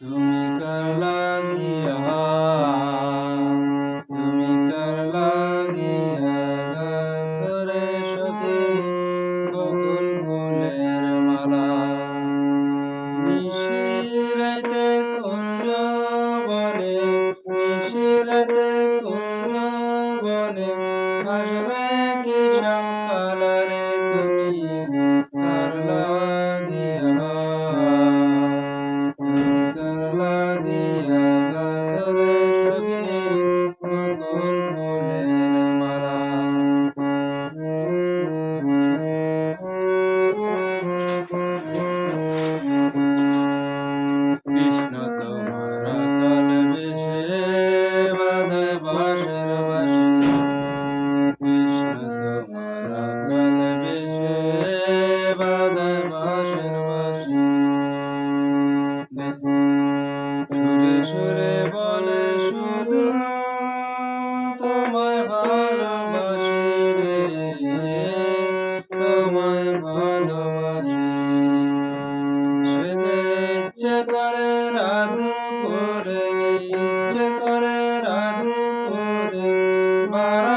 তুমি লাগিয়া বকুল ফুলের মালা? নিশিরাতে সুরে বলে, শুধু তোমায় ভালোবাসি রে, তোমায় ভালোবাসি সেদে ইচ্ছে করে রাত করে, ইচ্ছে করে রাত করে বাড়াই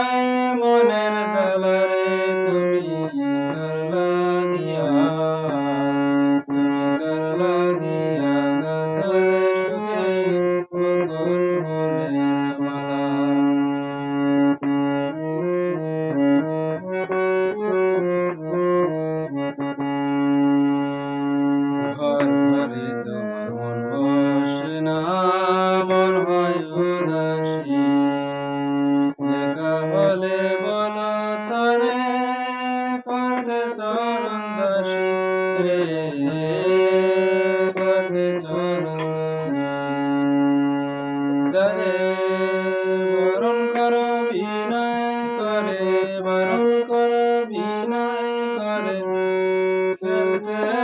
রে পথে চলো। তারে বরণ কর বিনয় করে বরণ কর বিনয় করে। খেলতে